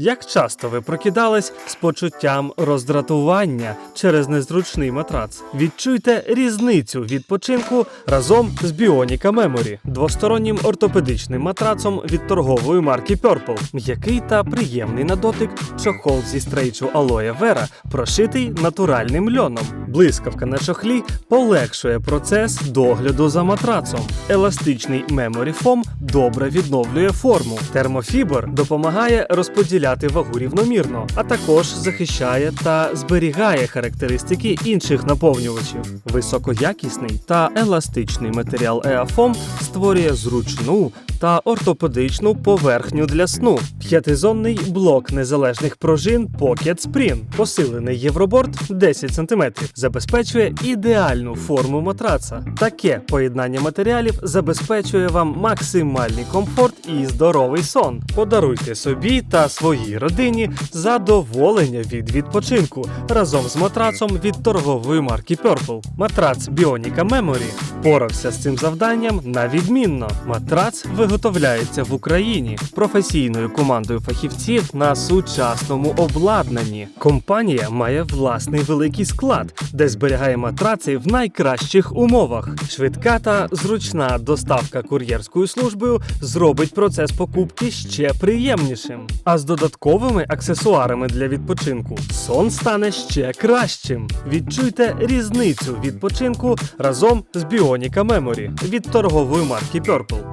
Як часто ви прокидались з почуттям роздратування через незручний матрац? Відчуйте різницю відпочинку разом з Біоніка Меморі, двостороннім ортопедичним матрацом від торгової марки Purple. М'який та приємний на дотик чохол зі стрейчу алоє Вера, прошитий натуральним льоном. Блискавка на чохлі полегшує процес догляду за матрацом. Еластичний Memory Foam добре відновлює форму. Термофібр допомагає розподіляти вагу рівномірно, а також захищає та зберігає характеристики інших наповнювачів. Високоякісний та еластичний матеріал EAFOAM створює зручну та ортопедичну поверхню для сну. П'ятизонний блок незалежних пружин Pocket Spring, посилений євроборд 10 см, забезпечує ідеальну форму матраца. Таке поєднання матеріалів забезпечує вам максимальний комфорт і здоровий сон. Подаруйте собі та своїй родині задоволення від відпочинку разом з матрацом від торгової марки Purple. Матрац Bionica Memory впорався з цим завданням на відмінно. Матрац виготовляється в Україні професійною командою фахівців на сучасному обладнанні. Компанія має власний великий склад, де зберігає матраци в найкращих умовах. Швидка та зручна доставка кур'єрською службою зробить процес покупки ще приємнішим. А з додатковими аксесуарами для відпочинку сон стане ще кращим. Відчуйте різницю відпочинку разом з Bionica Memory від торгової марки Purple.